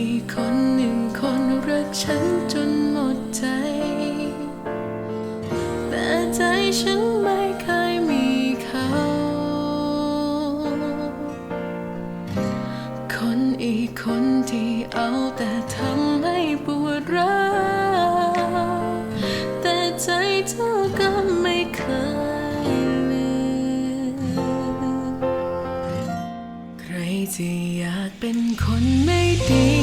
ที่คนหนึ่งคนรักฉันจนหมดใจ แต่ใจฉันไม่เคยมีเขา คนอีกคนที่เอาแต่ทำให้ปวดร้าวแต่ใจเธอก็ไม่เคยลืมใครจะอยากเป็นคนไม่ดี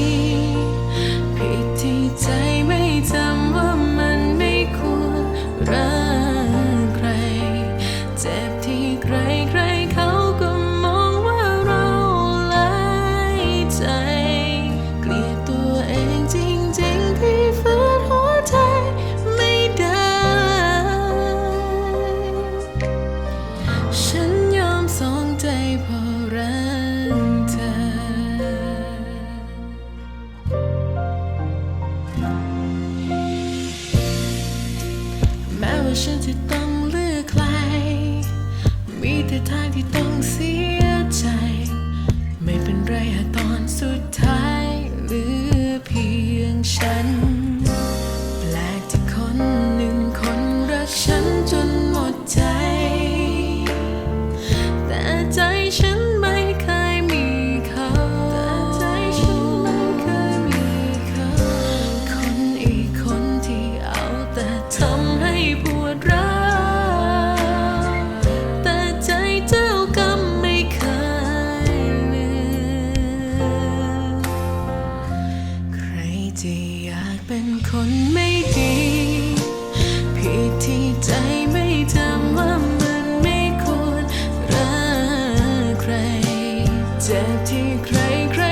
ผิดที่ใฉันจะต้องเลือกใคร มีแต่ทางที่ต้องเสียใจ ไม่เป็นไรหากตอนสุดท้ายหลือเพียงฉัน แปลกที่คนหนึ่งคนรักฉันจนหมดใจ แต่ใจฉันไม่เคยมีเขาแต่ใจฉันไม่เคยมีเขาคนอีกคนที่เอาแต่ทำ ที่ใจไม่ทำว่ามันไม่ควรรักใครเจ็บที่ใครใคร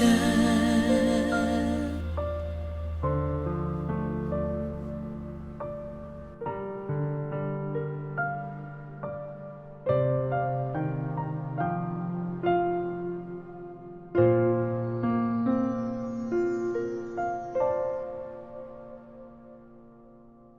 Jesus.